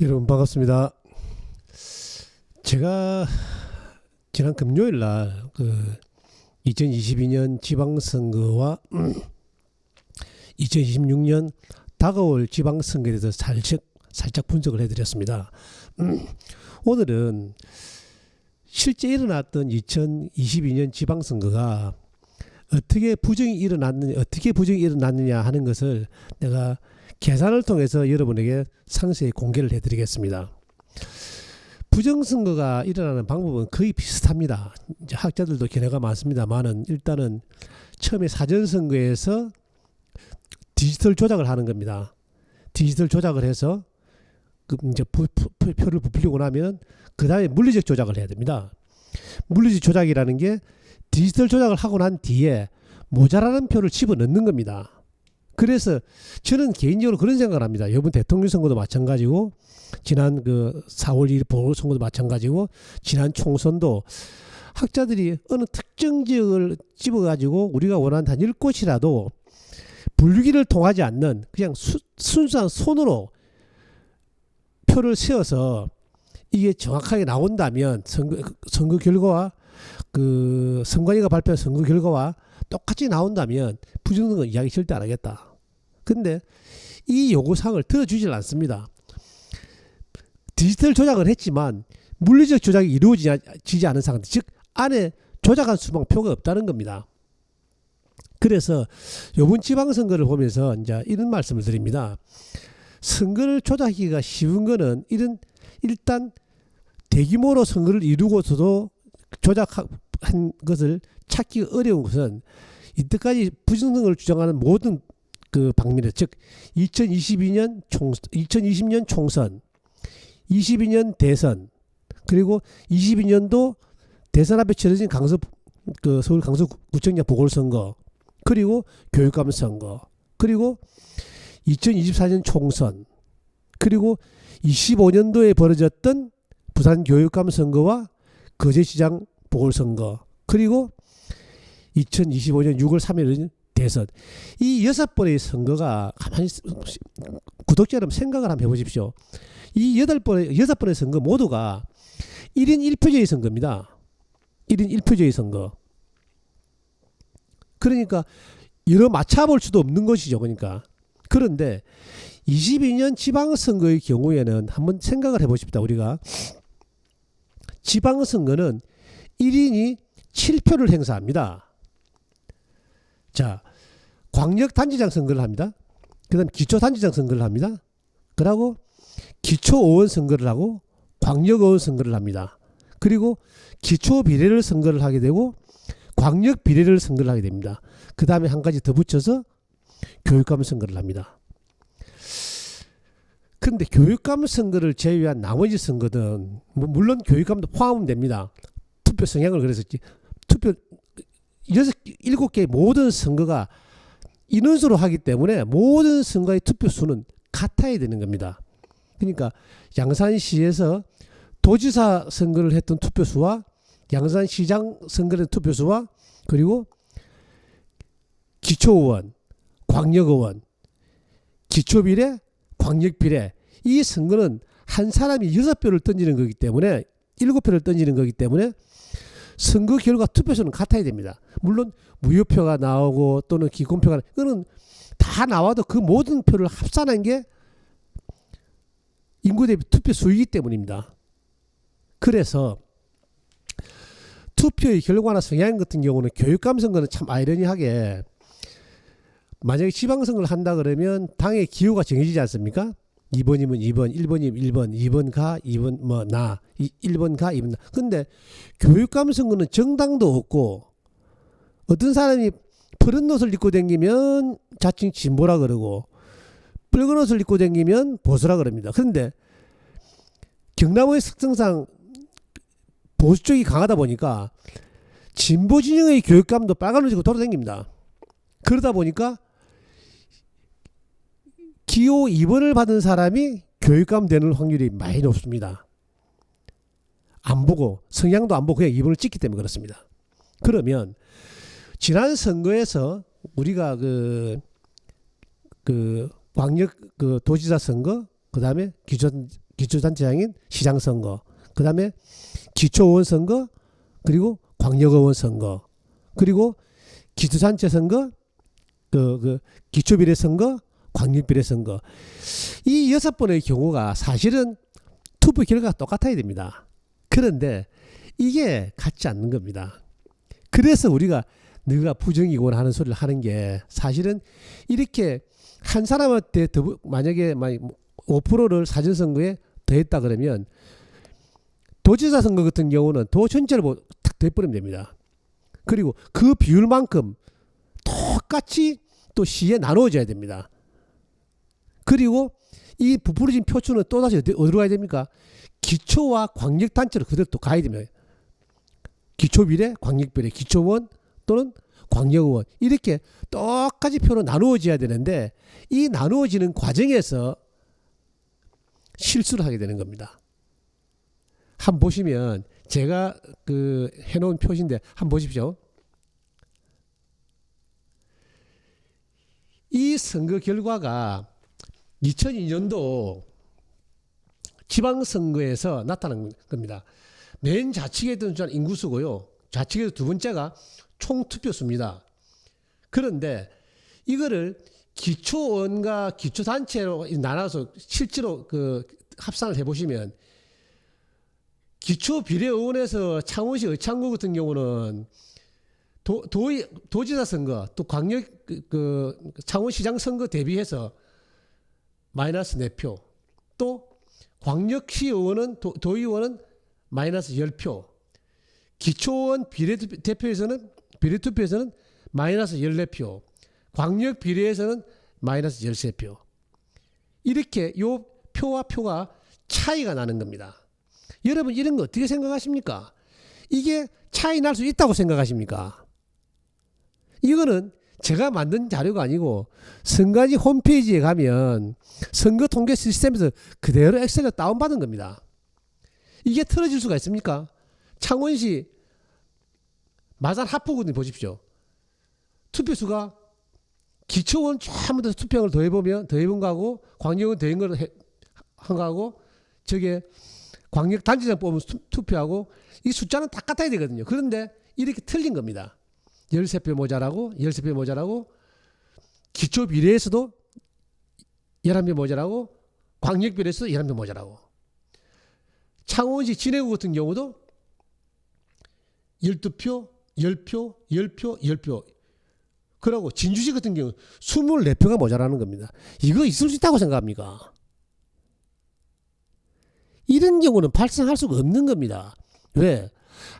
여러분 반갑습니다. 제가 지난 금요일 날그 2022년 지방선거와 2026년 다가올 지방선거에 대해서 살짝, 살짝 분석을 해드렸습니다. 오늘은 실제 일어났던 2022년 지방선거가 어떻게 부정이 일어났느냐, 어떻게 부정이 일어났느냐 하는 것을 내가 계산을 통해서 여러분에게 상세히 공개를 해드리겠습니다. 부정선거가 일어나는 방법은 거의 비슷합니다. 학자들도 견해가 많습니다만은 일단은 처음에 사전선거에서 디지털 조작을 하는 겁니다. 디지털 조작을 해서 그 이제 부, 부, 표를 부풀리고 나면 그 다음에 물리적 조작을 해야 됩니다. 물리적 조작이라는 게 디지털 조작을 하고 난 뒤에 모자라는 표를 집어넣는 겁니다. 그래서 저는 개인적으로 그런 생각을 합니다. 이번 대통령 선거도 마찬가지고 지난 그 4월 1일 보궐선거도 마찬가지고 지난 총선도 학자들이 어느 특정 지역을 집어가지고 우리가 원하는 한 10곳이라도 분류기를 통하지 않는 그냥 수, 순수한 손으로 표를 세워서 이게 정확하게 나온다면 선거, 선거 결과와 그 선관위가 발표한 선거 결과와 똑같이 나온다면 부정선거 이야기 절대 안 하겠다. 근데 이 요구사항을 들어주질 않습니다. 디지털 조작을 했지만 물리적 조작이 이루어지지 않은 상태, 즉 안에 조작한 수만 표가 없다는 겁니다. 그래서 요번 지방선거를 보면서 이제 이런 말씀을 드립니다. 선거를 조작하기가 쉬운 거는 이런 일단 대규모로 선거를 이루고서도 조작한 것을 찾기 어려운 것은 이때까지 부정선거를 주장하는 모든 그 방미래 즉 2022년 총 2020년 총선 22년 대선 그리고 22년도 대선 앞에 치러진 강서 그 서울 강서구청장 보궐선거 그리고 교육감 선거 그리고 2024년 총선 그리고 25년도에 벌어졌던 부산 교육감 선거와 거제시장 보궐선거 그리고 2025년 6월 3일 대선 이 여섯 번의 선거가 가만히 구독자 여러분 생각을 한번 해보십시오. 이 여덟 번의 여섯 번의 선거 모두가 1인 1표제의 선거입니다. 1인 1표제의 선거. 그러니까 여러 맞춰볼 수도 없는 것이죠. 그러니까 그런데 22년 지방선거의 경우에는 한번 생각을 해보십시다. 우리가 지방선거는 1인이 7표를 행사합니다. 자, 광역 단지장 선거를 합니다. 그 다음 기초 단지장 선거를 합니다. 그러고 기초 의원 선거를 하고 광역 의원 선거를 합니다. 그리고 기초 비례를 선거를 하게 되고 광역 비례를 선거를 하게 됩니다. 그 다음에 한 가지 더 붙여서 교육감 선거를 합니다. 근데 교육감 선거를 제외한 나머지 선거든 뭐 물론 교육감도 포함은 됩니다. 투표 성향을 그랬었지. 투표 여섯 일곱 개 모든 선거가 인원수로 하기 때문에 모든 선거의 투표 수는 같아야 되는 겁니다. 그러니까 양산시에서 도지사 선거를 했던 투표 수와 양산시장 선거를 투표 수와 그리고 기초의원, 광역의원, 기초비례, 광역비례 이 선거는 한 사람이 여섯 표를 던지는 거기 때문에 일곱 표를 던지는 거기 때문에 선거 결과 투표수는 같아야 됩니다. 물론 무효표가 나오고 또는 기권표가 그거는 다 나와도 그 모든 표를 합산한 게 인구 대비 투표 수이기 때문입니다. 그래서 투표의 결과나 성향 같은 경우는 교육감 선거는 참 아이러니하게 만약에 지방선거를 한다 그러면 당의 기호가 정해지지 않습니까? 2번이면 2번, 1번이면 1번, 2번 가, 2번 뭐 나, 1번 가, 2번 나. 근데 교육감 선거는 정당도 없고 어떤 사람이 푸른 옷을 입고 다니면 자칭 진보라 그러고 붉은 옷을 입고 다니면 보수라 그럽니다. 그런데 경남의 특성상 보수 쪽이 강하다 보니까 진보 진영의 교육감도 빨간 옷 입고 돌아다닙니다. 그러다 보니까 기호 2번을 받은 사람이 교육감 되는 확률이 많이 높습니다. 안 보고 성향도 안 보고 그냥 2번을 찍기 때문에 그렇습니다. 그러면 지난 선거에서 우리가 그, 그 광역 그 도지사 선거, 그그 다음에 기초, 기초단체장인 시장 선거, 그 다음에 기초의원 선거, 그리고 광역의원 선거, 그리고 기초단체 선거, 그, 그 기초비례 선거, 광역비례 선거. 이 여섯 번의 경우가 사실은 투표 결과가 똑같아야 됩니다. 그런데 이게 같지 않는 겁니다. 그래서 우리가 너가 부정이고 하는 소리를 하는 게 사실은 이렇게 한 사람한테 더 만약에 5%를 사전선거에 더했다 그러면 도지사 선거 같은 경우는 도 전체를 뭐탁 더해버리면 됩니다. 그리고 그 비율만큼 똑같이 또 시에 나누어져야 됩니다. 그리고 이 부풀어진 표수는 또다시 어디, 어디로 가야 됩니까? 기초와 광역단체로 그대로 또 가야 됩니다. 기초비례, 광역비례, 기초원 또는 광역의원 이렇게 똑같이 표로 나누어져야 되는데 이 나누어지는 과정에서 실수를 하게 되는 겁니다. 한번 보시면 제가 그 해놓은 표시인데 한번 보십시오. 이 선거 결과가 2002년도 지방선거에서 나타난 겁니다. 맨 좌측에 있던 인구수고요. 좌측에 두 번째가 총투표수입니다. 그런데 이거를 기초원과 기초단체로 나눠서 실제로 그 합산을 해보시면 기초비례의원에서 창원시 의창구 같은 경우는 도, 도, 도지사 선거 또 광역 그, 그 창원시장 선거 대비해서 마이너스 4표. 또 광역시 의원은 도, 도의원은 마이너스 10표. 기초원 비례대표에서는 비례투표에서는 마이너스 14표. 광역 비례에서는 마이너스 13표. 이렇게 요 표와 표가 차이가 나는 겁니다. 여러분 이런 거 어떻게 생각하십니까? 이게 차이 날 수 있다고 생각하십니까? 이거는 제가 만든 자료가 아니고 선관위 홈페이지에 가면 선거 통계 시스템에서 그대로 엑셀로 다운받은 겁니다. 이게 틀어질 수가 있습니까? 창원시 마산 하포군 보십시오. 투표수가 기초원 전부 다 투표를 더해보면 더해본 거하고 광역은 더한 걸한 거하고 저게 광역 단체장 뽑으면 투표하고 이 숫자는 똑같아야 되거든요. 그런데 이렇게 틀린 겁니다. 13표 모자라고 13표 모자라고 기초 비례에서도 11표 모자라고 광역 비례에서도 11표 모자라고 창원시 진해구 같은 경우도 12표, 10표, 10표, 10표. 그러고 진주시 같은 경우 24표가 모자라는 겁니다. 이거 있을 수 있다고 생각합니까? 이런 경우는 발생할 수가 없는 겁니다. 왜?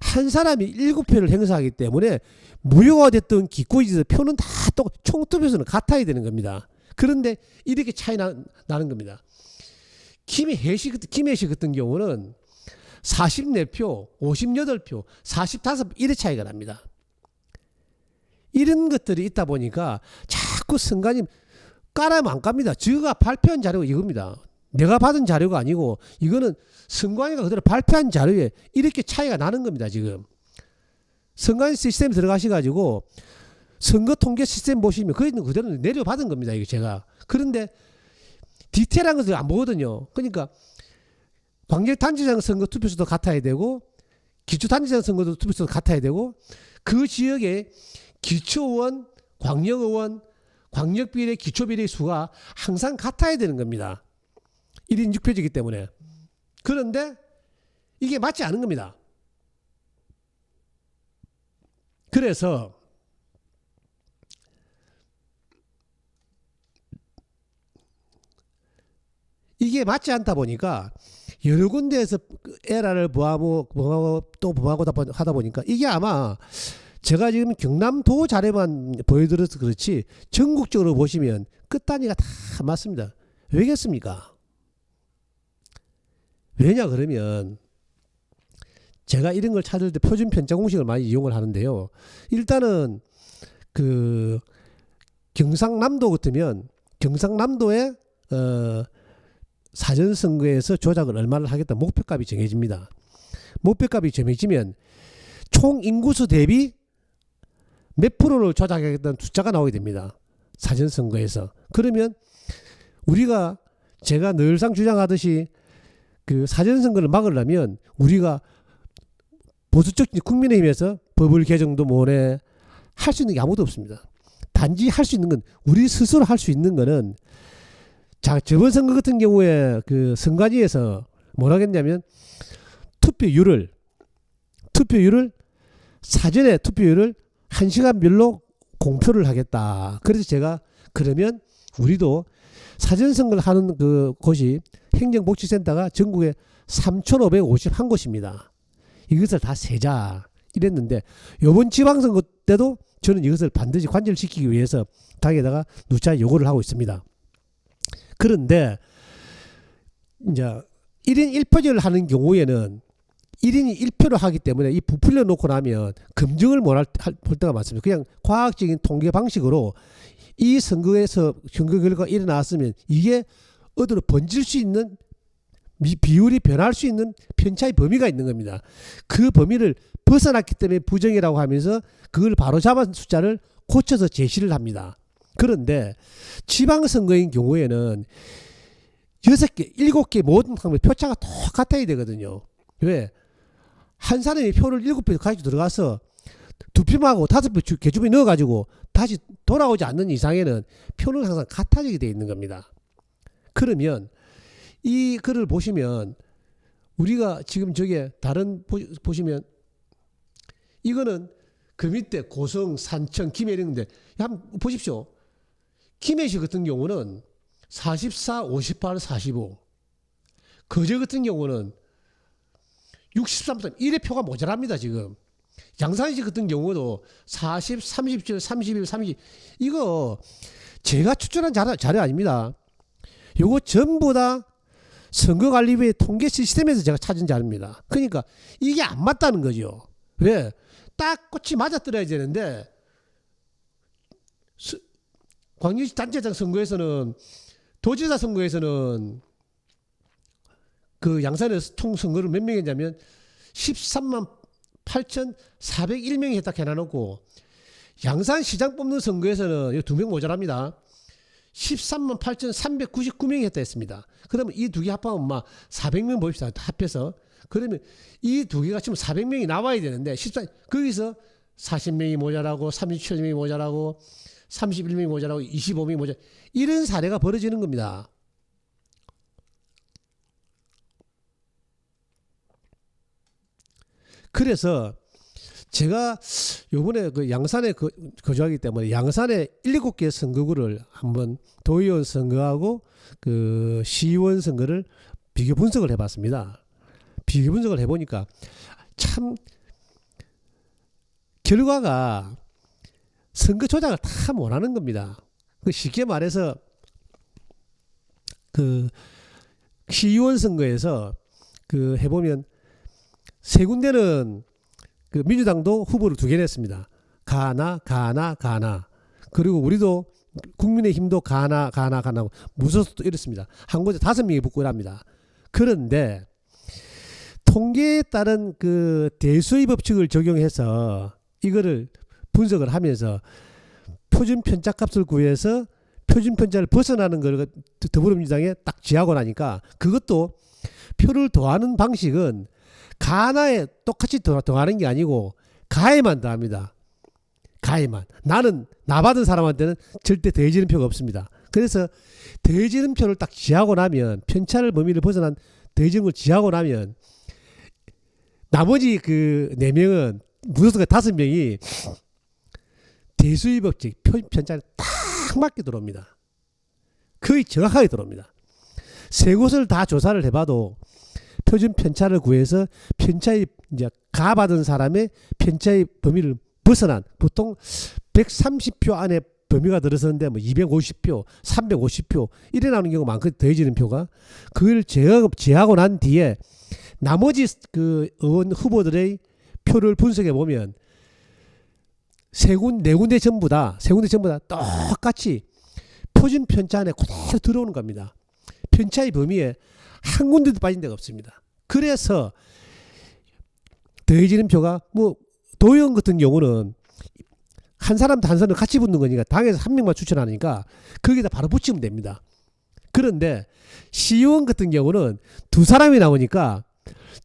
한 사람이 일곱 표를 행사하기 때문에 무효화됐던 기꼬지에서 표는 다 똑, 총 투표수는 같아야 되는 겁니다. 그런데 이렇게 차이 나, 나는 겁니다. 김혜시, 김혜시 같은 경우는 44표, 58표, 45, 이래 차이가 납니다. 이런 것들이 있다 보니까 자꾸 선관님 까라면 안 깝니다. 저가 발표한 자료가 이겁니다. 내가 받은 자료가 아니고 이거는 선관위가 그대로 발표한 자료에 이렇게 차이가 나는 겁니다. 지금 선관 시스템 들어가셔가지고 선거 통계 시스템 보시면 그 있는 그대로 내려받은 겁니다. 이거 제가 그런데 디테일한 것을 안 보거든요. 그러니까 광역단체장 선거 투표수도 같아야 되고 기초단체장 선거도 투표수도 같아야 되고 그 지역에 기초의원, 광역의원, 광역비례, 기초비례 수가 항상 같아야 되는 겁니다. 1인 6표지기 때문에. 그런데 이게 맞지 않은 겁니다. 그래서 이게 맞지 않다 보니까 여러 군데에서 에라를 보하고 보하고 또 보하고 하다 보니까 이게 아마 제가 지금 경남도 자료만 보여드려서 그렇지 전국적으로 보시면 끝단위가 다 맞습니다. 왜겠습니까? 왜냐 그러면 제가 이런 걸 찾을 때 표준 편차 공식을 많이 이용을 하는데요. 일단은 그 경상남도 같으면 경상남도에 어 사전 선거에서 조작을 얼마를 하겠다 목표값이 정해집니다. 목표값이 정해지면 총 인구수 대비 몇 프로를 조작하겠다는 숫자가 나오게 됩니다. 사전 선거에서. 그러면 우리가 제가 늘상 주장하듯이 그 사전 선거를 막으려면 우리가 보수적 국민의힘에서 법을 개정도 뭐래 할수 있는 게 아무도 없습니다. 단지 할 수 있는 건 우리 스스로 할 수 있는 거는 자 저번 선거 같은 경우에 그 선관위에서 뭐라 했냐면 투표율을 투표율을 사전에 투표율을 한 시간별로 공표를 하겠다. 그래서 제가 그러면 우리도 사전 선거를 하는 그 곳이 행정복지센터가 전국에 3,551곳입니다. 이것을 다 세자 이랬는데 요번 지방선거 때도 저는 이것을 반드시 관철시키기 위해서 당에다가 누차 요구를 하고 있습니다. 그런데 이제 1인 1표제를 하는 경우에는 1인이 1표를 하기 때문에 이 부풀려 놓고 나면 검증을 못할 볼 때가 많습니다. 그냥 과학적인 통계 방식으로 이 선거에서 선거 결과가 일어났으면 이게 어디로 번질 수 있는 미- 비율이 변할 수 있는 편차의 범위가 있는 겁니다. 그 범위를 벗어났기 때문에 부정이라고 하면서 그걸 바로 잡은 숫자를 고쳐서 제시를 합니다. 그런데 지방선거인 경우에는 여섯 개, 일곱 개 모든 항목 표차가 똑같아야 되거든요. 왜? 한 사람이 표를 일곱 표 가지고 들어가서 두 표하고 다섯 표 주- 개주변에 넣어가지고 다시 돌아오지 않는 이상에는 표는 항상 같아지게 돼 있는 겁니다. 그러면 이 글을 보시면 우리가 지금 저게 다른 보, 보시면 이거는 그 밑에 고성, 산청, 김해령인데 한번 보십시오. 김해시 같은 경우는 44, 58, 45. 거제 같은 경우는 63, 1의 표가 모자랍니다, 지금. 양산시 같은 경우도 40, 37, 31, 30. 이거 제가 추천한 자료, 자료 아닙니다. 요거 전부 다 선거관리부의 통계 시스템에서 제가 찾은 자료입니다. 그러니까 이게 안 맞다는 거죠. 왜? 딱 꽃이 맞아떨어야 되는데 스- 광역시 단체장 선거에서는 도지사 선거에서는 그 양산에서 총 선거를 몇 명이 했냐면 13만 8,401명이 했다 해놔놓고 양산 시장 뽑는 선거에서는 두 명 모자랍니다. 13만 8,399명이 했다 했습니다. 그러면 이 두 개 합하면 막 400명 봅시다. 합해서. 그러면 이 두 개가 지금 400명이 나와야 되는데 14 거기서 40명이 모자라고 37명이 모자라고 31명이 모자라고 25명이 모자 이런 사례가 벌어지는 겁니다. 그래서 제가 요번에 그 양산에 거, 거주하기 때문에 양산에 일곱 개 선거구를 한번 도의원 선거하고 그 시의원 선거를 비교 분석을 해봤습니다. 비교 분석을 해보니까 참 결과가 선거 조작을 다 못하는 겁니다. 그 쉽게 말해서 그 시의원 선거에서 그 해보면 세 군데는 그 민주당도 후보를 두 개 냈습니다. 가나 가나 가나 그리고 우리도 국민의힘도 가나 가나 가나 무소속도 이렇습니다. 한 곳에 다섯 명이 붙고 이랍니다. 그런데 통계에 따른 그 대수의 법칙을 적용해서 이거를 분석을 하면서 표준 편차 값을 구해서 표준 편차를 벗어나는 걸 더불어민주당에 딱 지하고 나니까 그것도 표를 더하는 방식은 가나에 똑같이 더, 더하는 게 아니고 가에만 더합니다. 가에만. 나는 나 받은 사람한테는 절대 더해지는 표가 없습니다. 그래서 더해지는 표를 딱 지하고 나면 편차를 범위를 벗어난 걸 지하고 나면 나머지 그 네 명은 무소속의 다섯 명이 대수의 법칙 표- 편차를 딱 맞게 들어옵니다. 거의 정확하게 들어옵니다. 세 곳을 다 조사를 해봐도 표준 편차를 구해서 편차의 이제 가 받은 사람의 편차의 범위를 벗어난 보통 130표 안에 범위가 들어서는데 뭐 250표, 350표 이래 나오는 경우가 많거든요. 더해지는 표가 그걸 제하고 난 뒤에 나머지 그 의원 후보들의 표를 분석해 보면 세 군, 네 군데 전부 다, 세 군데 전부 다 똑같이 표준 편차 안에 그대로 들어오는 겁니다. 편차의 범위에 한 군데도 빠진 데가 없습니다. 그래서 더해지는 표가 뭐 도의원 같은 경우는 한 사람 한 사람 같이 붙는 거니까 당에서 한 명만 추천하니까 거기다 바로 붙이면 됩니다. 그런데 시의원 같은 경우는 두 사람이 나오니까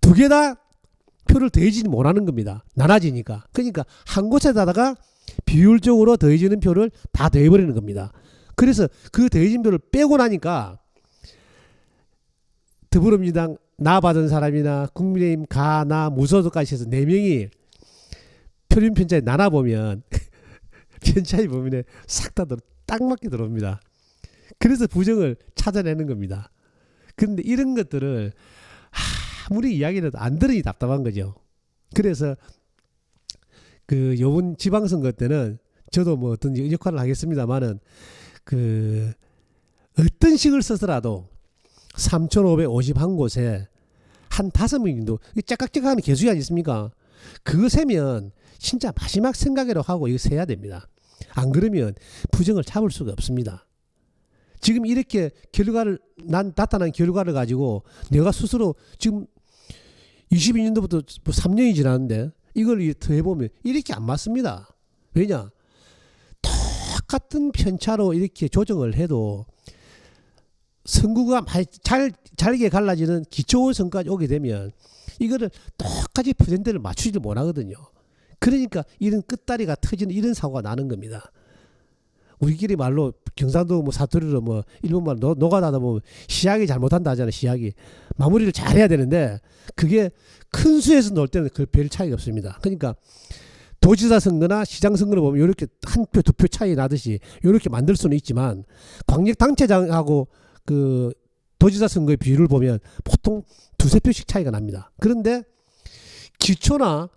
두 개 다 표를 더해지지 못하는 겁니다. 나눠지니까. 그러니까 한 곳에다가 비율적으로 더해지는 표를 다 더해버리는 겁니다. 그래서 그 더해진 표를 빼고 나니까 더불어민주당 나 받은 사람이나 국민의힘 가, 나, 무소속까지 해서 네 명이 표준 편차에 나눠 보면 편차의 범위에 싹다 딱 맞게 들어옵니다. 그래서 부정을 찾아내는 겁니다. 그런데 이런 것들을 아무리 이야기를 해도 안 들으니 답답한 거죠. 그래서 그 요번 지방선거 때는 저도 뭐 어떤 역할을 하겠습니다만은 그 어떤 식을 써서라도 3,551곳에 한 다섯 명 정도 짝깍짝하는 개수이 아니습니까? 그거 세면 진짜 마지막 생각이라고 하고 이거 세야 됩니다. 안 그러면 부정을 참을 수가 없습니다. 지금 이렇게 결과를 난 나타난 결과를 가지고 내가 스스로 지금 22년도부터 뭐 3년이 지났는데 이걸 더 해보면 이렇게 안 맞습니다. 왜냐? 똑같은 편차로 이렇게 조정을 해도 선구가 잘 잘게 갈라지는 기초 선까지 오게 되면 이거를 똑같이 퍼센트를 맞추지를 못하거든요. 그러니까 이런 끝다리가 터지는 이런 사고가 나는 겁니다. 우리끼리 말로 경상도 뭐 사투리로 뭐 일본말 노, 노가다다 보면 시약이 잘못한다 하잖아요. 시약이 마무리를 잘 해야 되는데 그게 큰 수에서 넣을 때는 그 별 차이가 없습니다. 그러니까 도지사 선거나 시장 선거를 보면 이렇게 한 표 두 표 차이 나듯이 이렇게 만들 수는 있지만 광역 당체장하고 그 도지사 선거의 비율을 보면 보통 두세 표씩 차이가 납니다. 그런데 기초나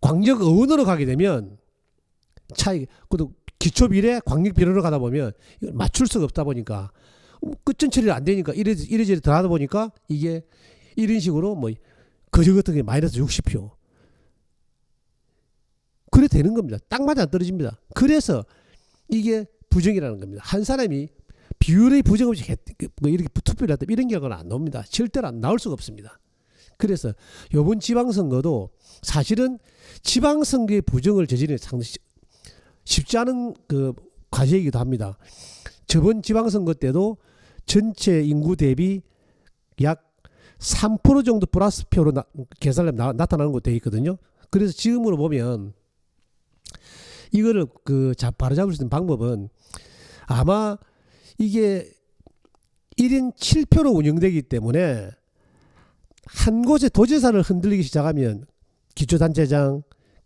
광역 의원으로 가게 되면 차이 그도 기초 비례 광역 비례로 가다 보면 이걸 맞출 수가 없다 보니까 끝전 처리가 안 되니까 이래 이래저래 더 하다 보니까 이게 이런 식으로 뭐 거저 같은 게 마이너스 60표 그래 되는 겁니다. 딱 맞아 안 떨어집니다. 그래서 이게 부정이라는 겁니다. 한 사람이 비율의 부정 없이 뭐 이렇게 투표를 했다 이런 결과는 안 나옵니다. 절대로 안 나올 수가 없습니다. 그래서 이번 지방선거도 사실은 지방선거의 부정을 저지르는 상당히 쉽지 않은 그 과제이기도 합니다. 저번 지방선거 때도 전체 인구 대비 약 3% 정도 플러스 표로 나, 계산하면 나, 타나는 것도 있거든요. 그래서 지금으로 보면 이거를 그 자, 바로 잡을 수 있는 방법은 아마 이게 1인 7표로 운영되기 때문에 한 곳에 도지사를 흔들리기 시작하면 기초단체장,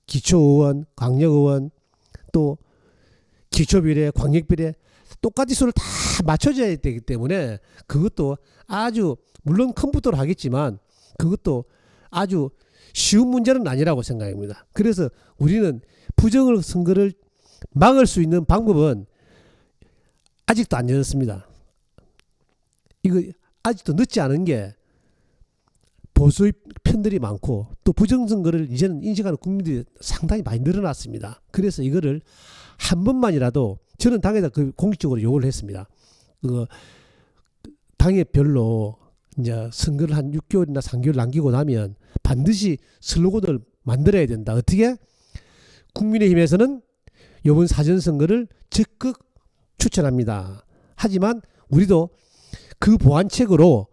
기초의원, 광역의원 또 기초비례, 광역비례 똑같이 수를 다 맞춰줘야 되기 때문에 그것도 아주 물론 컴퓨터로 하겠지만 그것도 아주 쉬운 문제는 아니라고 생각합니다. 그래서 우리는 부정을 선거를 막을 수 있는 방법은 아직도 안 열렸습니다. 이거 아직도 늦지 않은 게 보수의 편들이 많고 또 부정선거를 이제는 인식하는 국민들이 상당히 많이 늘어났습니다. 그래서 이거를 한 번만이라도 저는 당에다 그 공식적으로 요구를 했습니다. 그 당의 별로 이제 선거를 한 6개월이나 3개월 남기고 나면 반드시 슬로건을 만들어야 된다. 어떻게? 국민의힘에서는 이번 사전선거를 적극 추천합니다. 하지만 우리도 그 보완책으로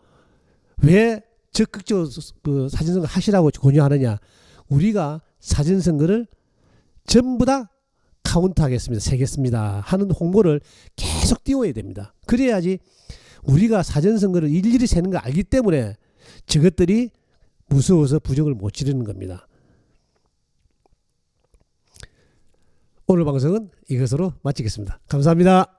왜 적극적으로 그 사전선거 하시라고 권유하느냐. 우리가 사전선거를 전부 다 카운트하겠습니다. 세겠습니다. 하는 홍보를 계속 띄워야 됩니다. 그래야지 우리가 사전선거를 일일이 세는 걸 알기 때문에 저것들이 무서워서 부정을 못 지르는 겁니다. 오늘 방송은 이것으로 마치겠습니다. 감사합니다.